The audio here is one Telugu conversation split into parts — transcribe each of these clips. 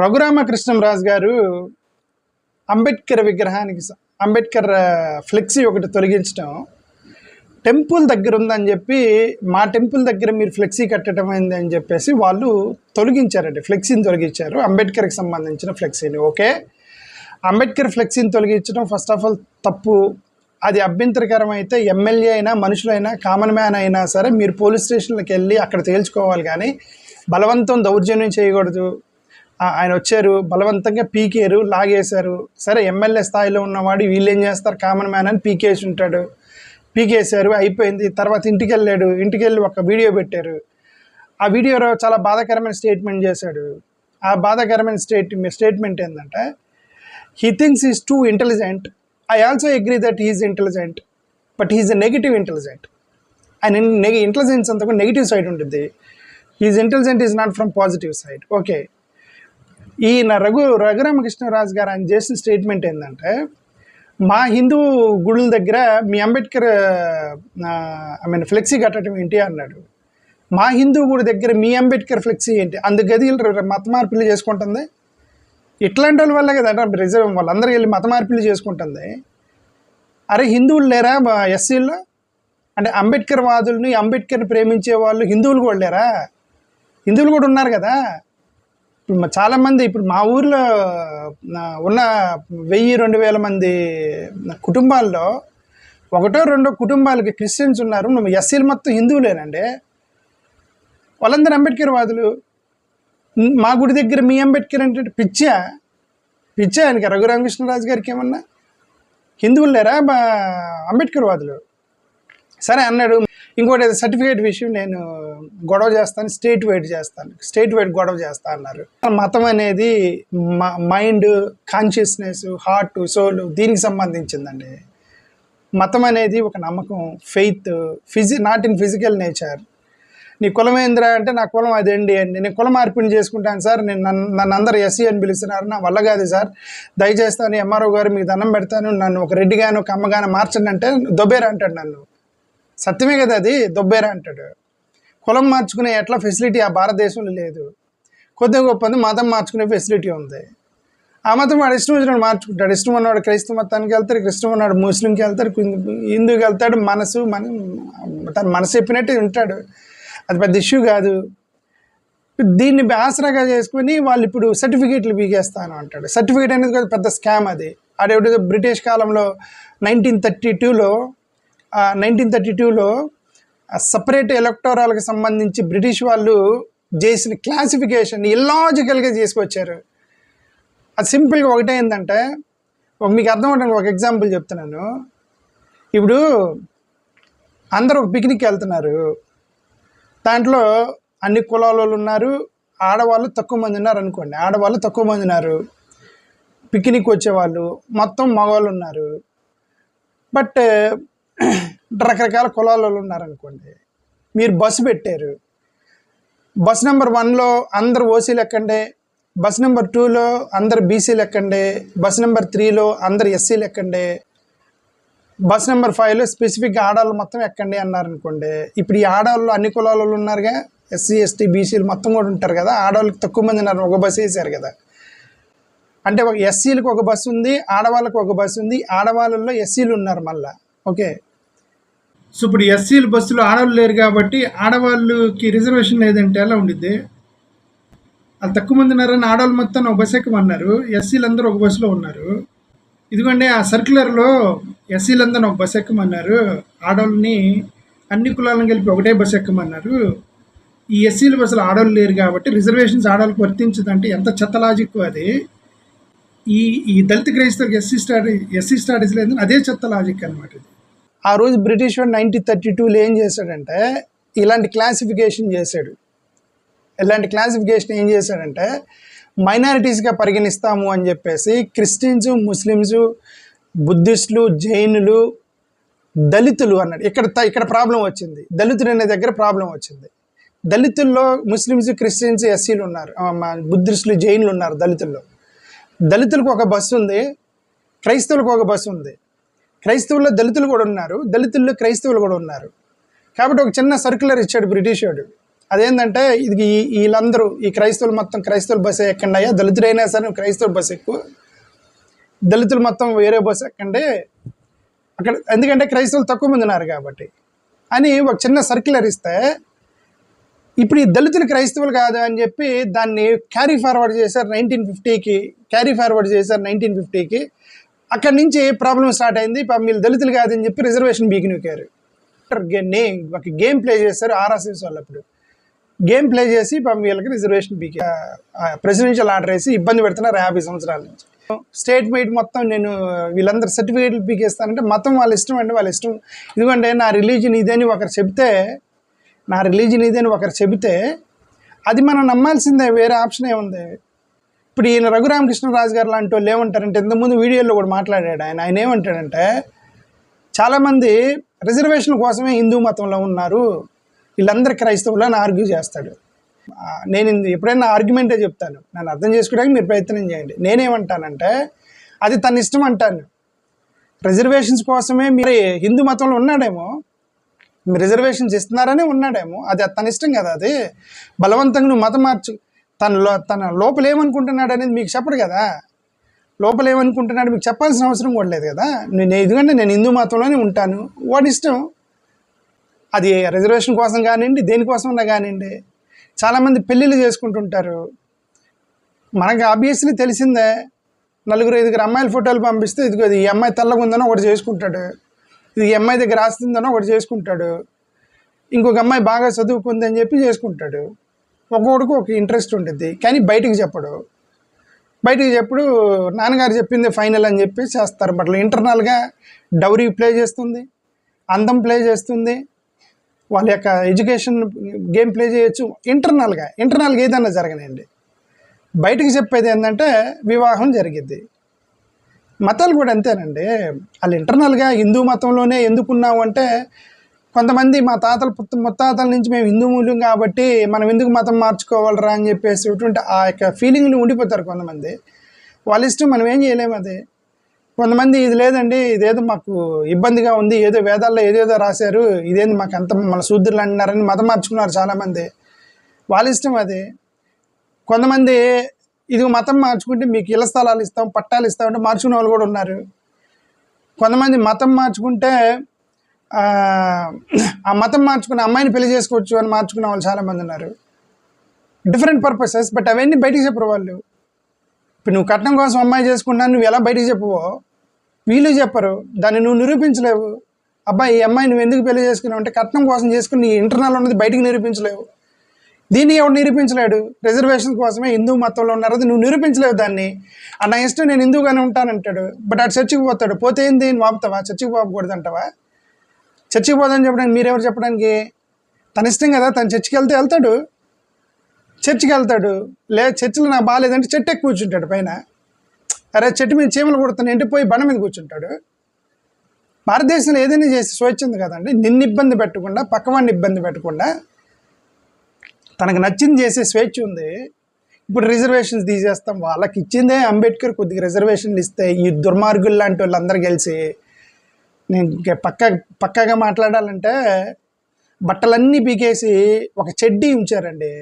రఘురామకృష్ణంరాజు గారు అంబేద్కర్ విగ్రహానికి అంబేద్కర్ ఫ్లెక్సీ ఒకటి తొలగించడం టెంపుల్ దగ్గర ఉందని చెప్పి మా టెంపుల్ దగ్గర మీరు ఫ్లెక్సీ కట్టడం అయింది అని చెప్పేసి వాళ్ళు తొలగించారండి. ఫ్లెక్సీని తొలగించారు. అంబేద్కర్కి సంబంధించిన ఫ్లెక్సీని ఓకే? అంబేద్కర్ ఫ్లెక్సీని తొలగించడం ఫస్ట్ ఆఫ్ ఆల్ తప్పు. అది అభ్యంతరకరం అయితే ఎమ్మెల్యే అయినా మనుషులైనా కామన్ మ్యాన్ అయినా సరే మీరు పోలీస్ స్టేషన్లకు వెళ్ళి అక్కడ తేల్చుకోవాలి కానీ బలవంతం దౌర్జన్యం చేయకూడదు. ఆయన వచ్చారు బలవంతంగా పీకేరు లాగేశారు. సరే ఎమ్మెల్యే స్థాయిలో ఉన్నవాడు వీళ్ళు ఏం చేస్తారు? కామన్ మ్యాన్ అని పీకేసి ఉంటాడు. పీకేశారు అయిపోయింది. తర్వాత ఇంటికి వెళ్ళాడు ఇంటికి వెళ్ళి ఒక వీడియో పెట్టారు. ఆ వీడియోలో చాలా బాధాకరమైన స్టేట్మెంట్ చేశాడు. ఆ బాధాకరమైన స్టేట్ స్టేట్మెంట్ ఏంటంటే he thinks is too intelligent I also agree that is intelligent but he's a negative intelligent ఆయన నెగ ఇంటెలిజెన్స్ అంతా నెగిటివ్ సైడ్ ఉంటుంది he's intelligent is not from positive side okay ఈయన రఘు రఘురామకృష్ణరాజు గారు ఆయన చేసిన స్టేట్మెంట్ ఏంటంటే మా హిందూ గుడుల దగ్గర మీ అంబేద్కర్ ఐ మీన్ ఫ్లెక్సీ కట్టడం ఏంటి అన్నాడు. మా హిందూ గుడి దగ్గర మీ అంబేద్కర్ ఫ్లెక్సీ ఏంటి? అందు గదిలు మత మార్పులు చేసుకుంటుంది? ఇట్లాంటి వాళ్ళ వల్ల కదా రిజర్వ్ వాళ్ళందరూ వెళ్ళి మత మార్పులు చేసుకుంటుంది. అరే హిందువులు లేరా ఎస్సీల్లో? అంటే అంబేద్కర్ వాదుల్ని అంబేద్కర్ని ప్రేమించే వాళ్ళు హిందువులు కూడా లేరా? హిందువులు కూడా ఉన్నారు కదా? చాలామంది ఇప్పుడు మా ఊర్లో ఉన్న వెయ్యి రెండు వేల మంది కుటుంబాల్లో ఒకటో రెండో కుటుంబాలకి క్రిస్టియన్స్ ఉన్నారు. నువ్వు ఎస్సీలు మొత్తం హిందువులేనండి. వాళ్ళందరూ అంబేద్కర్ వాదులు మా గుడి దగ్గర మీ అంబేద్కర్ అంటే పిచ్చా? పిచ్చా ఆయనకి రఘురామకృష్ణరాజు గారికి ఏమన్నా? హిందువులు లేరా? అంబేద్కర్ వాదులు సరే అన్నాడు. ఇంకోటి సర్టిఫికేట్ విషయం నేను గొడవ చేస్తాను స్టేట్ వైడ్ చేస్తాను. స్టేట్ వైడ్ గొడవ చేస్తా అన్నారు. మతం అనేది మైండ్ కాన్షియస్నెస్ హార్ట్ సోల్ దీనికి సంబంధించిందండి. మతం అనేది ఒక నమ్మకం faith Fiji not in physical nature నీ కులం ఏందిరా అంటే నా కులం అదండి అండి. నేను కుల మార్పిడి చేసుకుంటాను సార్. నేను నన్ను నన్ను అందరు ఎస్సీ అని పిలుస్తున్నారు. నా వల్ల కాదు సార్. దయచేస్తాను ఎంఆర్ఓ గారు మీకు దండం పెడతాను. నన్ను ఒక రెడ్డిగాను ఒక అమ్మగాను మార్చండి అంటే దొబేర్ అంటాడు నన్ను. సత్యమే కదా అది? దొబ్బేరా అంటాడు. కులం మార్చుకునే ఎట్లా ఫెసిలిటీ ఆ భారతదేశంలో లేదు. కొద్దిగా గొప్పది మతం మార్చుకునే ఫెసిలిటీ ఉంది. ఆ మతం వాడు ఇష్టం వచ్చినాడు మార్చుకుంటాడు. ఇష్టం ఉన్నవాడు క్రైస్తవ మతానికి వెళ్తాడు ఇష్టం ఉన్నాడు ముస్లింకి వెళ్తాడు హిందూకి వెళ్తాడు మనసు మన తన మనసు చెప్పినట్టు ఉంటాడు. అది పెద్ద ఇష్యూ కాదు. దీన్ని ఆసరాగా చేసుకుని వాళ్ళు ఇప్పుడు సర్టిఫికేట్లు బీగేస్తాను అంటాడు. సర్టిఫికేట్ అనేది పెద్ద స్కామ్ అది. ఆడేవిడ బ్రిటిష్ కాలంలో నైన్టీన్ థర్టీ టూలో నైన్టీన్ థర్టీ టూలో సపరేట్ ఎలక్టోరాలకు సంబంధించి బ్రిటిష్ వాళ్ళు చేసిన క్లాసిఫికేషన్ ఇల్లాజికల్గా చేసుకొచ్చారు. అది సింపుల్గా ఒకటే ఏంటంటే ఒక మీకు అర్థం అవడానికి ఒక ఎగ్జాంపుల్ చెప్తున్నాను. ఇప్పుడు అందరూ పిక్నిక్ వెళ్తున్నారు. దాంట్లో అన్ని కులాల వాళ్ళు ఉన్నారు ఆడవాళ్ళు తక్కువ మంది ఉన్నారు అనుకోండి ఆడవాళ్ళు తక్కువ మంది ఉన్నారు. పిక్నిక్ వచ్చేవాళ్ళు మొత్తం మగవాళ్ళు ఉన్నారు. బట్ రకరకాల కులాలలో ఉన్నారనుకోండి. ఉన్నారు అనుకోండి మీరు బస్సు పెట్టారు. బస్ నెంబర్ వన్లో అందరు ఓసీలు ఎక్కండి. బస్ నెంబర్ టూలో అందరు బీసీలు ఎక్కండి. బస్ నెంబర్ త్రీలో అందరు ఎస్సీలు ఎక్కండి. బస్ నెంబర్ ఫైవ్లో స్పెసిఫిక్గా ఆడవాళ్ళు మొత్తం ఎక్కండి అన్నారు అనుకోండి ఇప్పుడు ఈ ఆడవాళ్ళు అన్ని కులాలలో ఉన్నారుగా. ఎస్సీ ఎస్టీ బీసీలు మొత్తం కూడా ఉంటారు కదా. ఆడవాళ్ళకి తక్కువ మంది ఉన్నారు. ఒక బస్సు వేసారు కదా. అంటే ఒక ఎస్సీలకు ఒక బస్సు ఉంది ఆడవాళ్ళకు ఒక బస్సు ఉంది. ఆడవాళ్ళల్లో ఎస్సీలు ఉన్నారు మళ్ళా. ఓకే. సో ఇప్పుడు ఎస్సీల బస్సులో ఆడవాళ్ళు లేరు కాబట్టి ఆడవాళ్ళకి రిజర్వేషన్ లేదంటే ఎలా ఉండిద్ది? వాళ్ళు తక్కువ మంది ఉన్నారని ఆడవాళ్ళు మొత్తం ఒక బస్సు ఎక్కమన్నారు ఎస్సీలు అందరూ ఒక బస్సులో ఉన్నారు. ఇదిగోండి ఆ సర్క్యులర్లో ఎస్సీలందరూ ఒక బస్సు ఎక్కమన్నారు ఆడవాళ్ళని అన్ని కులాలను కలిపి ఒకటే బస్సు ఎక్కమన్నారు ఈ ఎస్సీల బస్సులో ఆడవాళ్ళు లేరు కాబట్టి రిజర్వేషన్స్ ఆడవాళ్ళకి వర్తించదంటే ఎంత చెత్త లాజిక్ అది? ఈ ఈ దళిత క్రైస్తవులకు ఎస్సీ స్టాటస్ ఎస్సీ స్టాటస్ లేదని అదే చెత్త లాజిక్ అనమాట ఇది. ఆ రోజు బ్రిటిష్ వాడు నైన్టీన్ థర్టీ టూలో ఏం చేశాడంటే ఇలాంటి క్లాసిఫికేషన్ చేశాడు. ఇలాంటి క్లాసిఫికేషన్ ఏం చేశాడంటే మైనారిటీస్గా పరిగణిస్తాము అని చెప్పేసి క్రిస్టియన్స్ ముస్లిమ్స్ బుద్ధిస్టులు జైనులు దళితులు అన్నాడు. ఇక్కడ త- ఇక్కడ ప్రాబ్లం వచ్చింది. దళితులు అనే దగ్గర ప్రాబ్లం వచ్చింది. దళితుల్లో ముస్లిమ్స్ క్రిస్టియన్స్ ఎస్సీలు ఉన్నారు. బుద్ధిస్టులు జైనులు ఉన్నారు దళితుల్లో. దళితులకు ఒక బస్సు ఉంది. క్రైస్తవులకు ఒక బస్సు ఉంది. క్రైస్తవుల్లో దళితులు కూడా ఉన్నారు. దళితుల్లో క్రైస్తవులు కూడా ఉన్నారు. కాబట్టి ఒక చిన్న సర్క్యులర్ ఇచ్చాడు బ్రిటిష్ వాడు అదేంటంటే ఇది ఈ- వీళ్ళందరూ ఈ క్రైస్తవులు మొత్తం క్రైస్తవుల బస్సు ఎక్కండి అయ్యా దళితుడైనా సరే నువ్వు బస్సు ఎక్కువ. దళితులు మొత్తం వేరే బస్సు ఎక్కండి. అక్కడ ఎందుకంటే క్రైస్తవులు తక్కువ మంది ఉన్నారు కాబట్టి. అని ఒక చిన్న సర్క్యులర్ ఇస్తే ఇప్పుడు ఈ దళితులు క్రైస్తవులు కాదు అని చెప్పి దాన్ని క్యారీ ఫార్వర్డ్ చేశారు నైన్టీన్ ఫిఫ్టీకి. క్యారీ ఫార్వర్డ్ చేశారు నైన్టీన్ ఫిఫ్టీకి. అక్కడి నుంచి ప్రాబ్లం స్టార్ట్ అయింది. మీరు దళితులు కాదని చెప్పి రిజర్వేషన్ బీకి నూకారు ఒక గేమ్ ప్లే చేశారు ఆర్ఎస్ఎస్ వాళ్ళు అప్పుడు గేమ్ ప్లే చేసి వీళ్ళకి రిజర్వేషన్ బీకి ప్రెసిడెన్షియల్ ఆర్డర్ వేసి ఇబ్బంది పెడుతున్నారు యాభై సంవత్సరాల నుంచి. స్టేట్ మీట్ మొత్తం నేను వీళ్ళందరూ సర్టిఫికేట్లు పీకేస్తానంటే మతం వాళ్ళ ఇష్టం అండి వాళ్ళ ఇష్టం. ఎందుకంటే నా రిలీజన్ ఇదని ఒకరు చెబితే నా రిలీజన్ ఇదని ఒకరు చెబితే అది మనం నమ్మాల్సిందే వేరే ఆప్షన్ ఏముంది? ఇప్పుడు ఈయన రఘురామకృష్ణరాజు గారు లాంటి వాళ్ళు ఏమంటారంటే ఇంతకుముందు వీడియోలో కూడా మాట్లాడాడు ఆయన. ఆయన ఏమంటాడంటే చాలామంది రిజర్వేషన్ కోసమే హిందూ మతంలో ఉన్నారు. వీళ్ళందరూ క్రైస్తవులు అని ఆర్గ్యూ చేస్తాడు. నేను ఎప్పుడైనా ఆర్గ్యుమెంటే చెప్తాను. నన్ను అర్థం చేసుకోవడానికి మీరు ప్రయత్నం చేయండి. నేనేమంటానంటే అది తన ఇష్టం అంటాను. రిజర్వేషన్స్ కోసమే మీరు హిందూ మతంలో ఉన్నాడేమో మీరు రిజర్వేషన్స్ ఇస్తున్నారనే ఉన్నాడేమో అది తన ఇష్టం కదా అది. బలవంతంగా నువ్వు మతం మార్చు తన లో తన లోపల ఏమనుకుంటున్నాడు అనేది మీకు చెప్పడు కదా? లోపల ఏమనుకుంటున్నాడు మీకు చెప్పాల్సిన అవసరం కూడా లేదు కదా? నేను ఎందుకంటే నేను హిందూ మతంలోనే ఉంటాను. వాడి ఇష్టం? అది రిజర్వేషన్ కోసం కానివ్వండి దేనికోసమన్నా కానివ్వండి. చాలామంది పెళ్ళిళ్ళు చేసుకుంటుంటారు. మనకి ఆబ్వియస్లీ తెలిసిందే నలుగురు ఐదుగురు అమ్మాయిల ఫోటోలు పంపిస్తే ఇదిగో ఇది ఈ అమ్మాయి తెల్లగా ఉందనో ఒకటి చేసుకుంటాడు. ఇది ఈ అమ్మాయి దగ్గర ఆస్తుందనో ఒకటి చేసుకుంటాడు. ఇంకొక అమ్మాయి బాగా చదువుకుందని చెప్పి చేసుకుంటాడు. ఒక్కొక్కడికి ఒక ఇంట్రెస్ట్ ఉంటుంది కానీ బయటికి చెప్పడు. బయటికి చెప్పుడు నాన్నగారు చెప్పింది ఫైనల్ అని చెప్పి చేస్తారు. బట్ ఇంటర్నల్గా డౌరీ ప్లే చేస్తుంది అందం ప్లే చేస్తుంది. వాళ్ళ యొక్క ఎడ్యుకేషన్ గేమ్ ప్లే చేయొచ్చు. ఇంటర్నల్గా ఇంటర్నల్గా ఏదైనా జరగనండి బయటికి చెప్పేది ఏంటంటే వివాహం జరిగిద్ది. మతాలు కూడా అంతేనండి. వాళ్ళు ఇంటర్నల్గా హిందూ మతంలోనే ఎందుకున్నావు అంటే కొంతమంది మా తాతల ముత్తాతల నుంచి మేము హిందూ మూల్యం కాబట్టి మనం ఎందుకు మతం మార్చుకోవాలరా అని చెప్పేసి ఇటువంటి ఆ యొక్క ఫీలింగ్లు ఉండిపోతారు కొంతమంది. వాళ్ళ ఇష్టం మనం ఏం చేయలేము అది. కొంతమంది ఇది లేదండి ఇదేదో మాకు ఇబ్బందిగా ఉంది ఏదో వేదాల్లో ఏదేదో రాశారు ఇదేంది మాకు అంత మన శూద్రులు అంటున్నారని మతం మార్చుకున్నారు చాలామంది. వాళ్ళ ఇష్టం అది. కొంతమంది ఇది మతం మార్చుకుంటే మీకు ఇళ్ళ స్థలాలు ఇస్తాం పట్టాలు ఇస్తాం అంటే మార్చుకునే వాళ్ళు కూడా ఉన్నారు. కొంతమంది మతం మార్చుకుంటే ఆ, మతం మార్చుకున్న అమ్మాయిని పెళ్ళి చేసుకోవచ్చు అని మార్చుకునే వాళ్ళు చాలామంది ఉన్నారు. డిఫరెంట్ పర్పసెస్ బట్ అవన్నీ బయటికి చెప్పరు వాళ్ళు. ఇప్పుడు నువ్వు కట్నం కోసం అమ్మాయి చేసుకున్నాను నువ్వు ఎలా బయటికి చెప్పువో? వీళ్ళు చెప్పరు. దాన్ని నువ్వు నిరూపించలేవు. అబ్బాయి ఈ అమ్మాయి నువ్వు ఎందుకు పెళ్ళి చేసుకున్నావు? అంటే కట్నం కోసం చేసుకుని నీ ఇంటర్నల్ ఉన్నది బయటికి నిరూపించలేవు. దీన్ని ఎవడు నిరూపించలేడు? రిజర్వేషన్ కోసమే హిందూ మతంలో ఉన్నారు. అది నువ్వు నిరూపించలేవు దాన్ని. ఆ నా ఇష్టం నేను హిందూగానే ఉంటానంటాడు. బట్ అటు చర్చికి పోతాడు. పోతే ఏంది? వాపుతావా చర్చికి పోకూడదు అంటావా చర్చికి పోదని చెప్పడానికి మీరెవరు చెప్పడానికి? తన ఇష్టం కదా తను చర్చికి వెళ్తే వెళ్తాడు. చర్చికి వెళ్తాడు. లే చర్చిలో నాకు బాగాలేదంటే చెట్టు ఎక్కువ కూర్చుంటాడు పైన. అరే చెట్టు మీద చీమలు కొడుతున్నా ఇంటికి పోయి బండ మీద కూర్చుంటాడు. భారతదేశంలో ఏదైనా చేసి స్వేచ్ఛ ఉంది కదండి. నిన్ను ఇబ్బంది పెట్టకుండా పక్కవాడిని ఇబ్బంది పెట్టకుండా తనకు నచ్చింది చేసే స్వేచ్ఛ ఉంది. ఇప్పుడు రిజర్వేషన్స్ తీసేస్తాం. వాళ్ళకి ఇచ్చిందే అంబేద్కర్ కొద్దిగా రిజర్వేషన్లు ఇస్తే ఈ దుర్మార్గులు లాంటి వాళ్ళందరూ కలిసి నేను పక్క పక్కగా మాట్లాడాలంటే బట్టలన్నీ పీకేసి ఒక చెడ్డీ ఉంచారండి.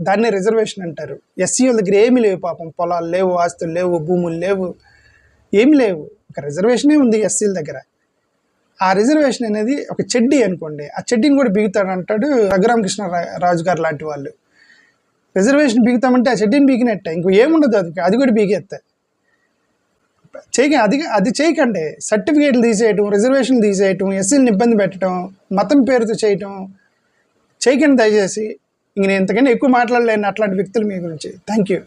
దాన్ని రిజర్వేషన్ అంటారు. ఎస్సీ వాళ్ళ దగ్గర ఏమీ లేవు పాపం. పొలాలు లేవు ఆస్తులు లేవు భూములు లేవు ఏమి లేవు. ఒక రిజర్వేషనే ఉంది ఎస్సీల దగ్గర. ఆ రిజర్వేషన్ అనేది ఒక చెడ్డీ అనుకోండి. ఆ చెడ్డీని కూడా బిగుతాడు అంటాడు రఘురామకృష్ణ రాజు గారు లాంటి వాళ్ళు. రిజర్వేషన్ బిగుతామంటే ఆ చెడ్డీని బీగినట్టే ఇంకో ఏముండదు అది. అది కూడా బీగేస్తే చేయక అది అది చేయకండి. సర్టిఫికేట్లు తీసేయటం రిజర్వేషన్ తీసేయటం ఎస్సీని ఇబ్బంది పెట్టడం మతం పేరుతో చేయటం చేయకండి దయచేసి. ఇంక నేను ఇంతకంటే ఎక్కువ మాట్లాడలేను అట్లాంటి వ్యక్తులు మీ గురించి. Thank you.